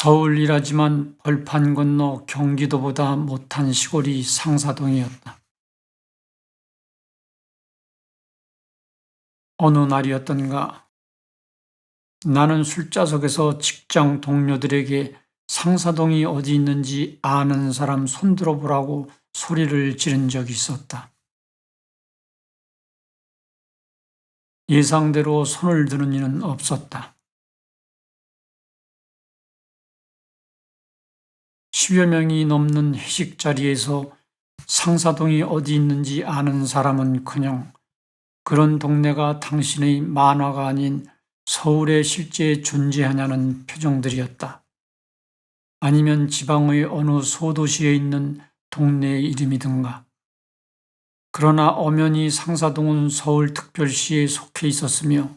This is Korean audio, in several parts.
서울이라지만 벌판 건너 경기도보다 못한 시골이 상사동이었다. 어느 날이었던가 나는 술자석에서 직장 동료들에게 상사동이 어디 있는지 아는 사람 손들어 보라고 소리를 지른 적이 있었다. 예상대로 손을 드는 이는 없었다. 10여 명이 넘는 회식 자리에서 상사동이 어디 있는지 아는 사람은-커녕 그런 동네가 당신의 만화가 아닌 서울에 실제 존재하냐는 표정들이었다. 아니면 지방의 어느 소도시에 있는 동네의 이름이든가. 그러나 엄연히 상사동은 서울특별시에 속해 있었으며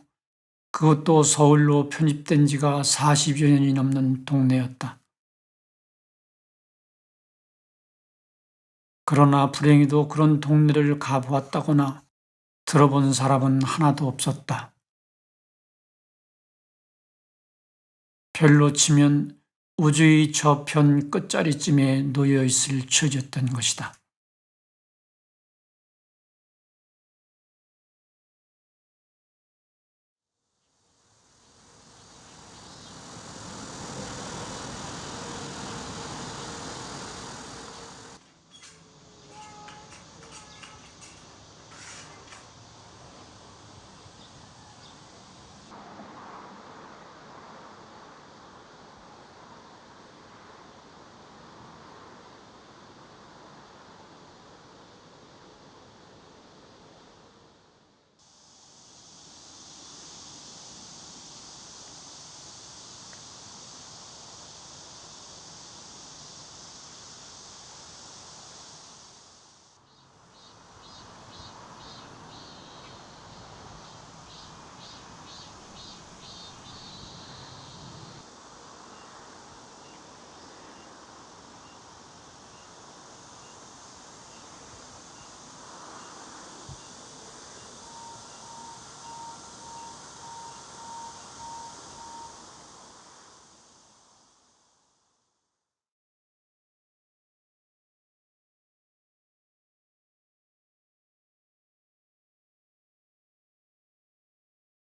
그것도 서울로 편입된 지가 40여 년이 넘는 동네였다. 그러나 불행히도 그런 동네를 가보았다거나 들어본 사람은 하나도 없었다. 별로 치면 우주의 저편 끝자리쯤에 놓여 있을 처지였던 것이다.